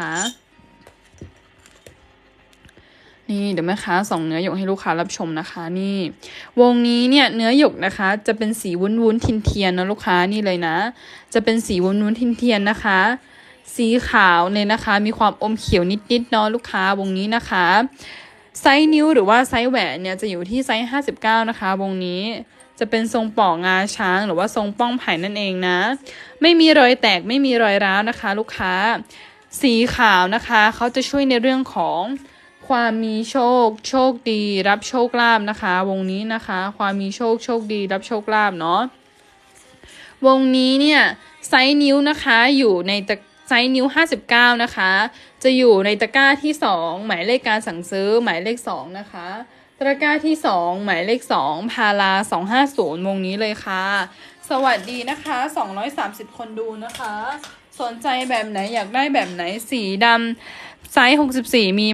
คะนี่เดี๋ยวแม่ค้าส่องเนื้อหยกให้ลูกค้ารับชมนะคะ นี่ วงนี้เนี่ยเนื้อหยกนะคะ จะเป็นสีวุ้นวุ้นทินเทียนนะลูกค้านี่เลยนะ จะเป็นสีวุ้นวุ้นทินเทียนนะคะ สีขาวเลยนะคะ มีความอมเขียวนิดๆเนาะลูกค้าวงนี้นะคะ ไซส์นิ้วหรือว่าไซส์แหวนเนี่ยจะอยู่ที่ไซส์59นะคะ วงนี้จะเป็นทรงปอกงาช้างหรือว่าทรงป้องไผ่นั่นเองนะ ไม่มีรอยแตกไม่มีรอยร้าวนะคะ ลูกค้า สีขาวนะคะเขาจะช่วยในเรื่องของความมีโชค โชคดี รับโชคลาภนะคะ วงนี้นะคะ ความมีโชคโชคดี รับโชคลาภเนาะวงนี้เนี่ยไซส์นิ้วนะคะอยู่ในตะ ไซส์นิ้ว 59 นะคะ จะอยู่ในตะกร้าที่ 2 หมายเลขการสั่งซื้อหมายเลข 2 นะคะตะกร้าที่ 2 หมายเลข 2 พารา250วงนี้เลยค่ะ สวัสดีนะคะ 230 คนดูนะคะ สนใจแบบไหนอยากได้แบบไหนสีดำไซส์ 64 มี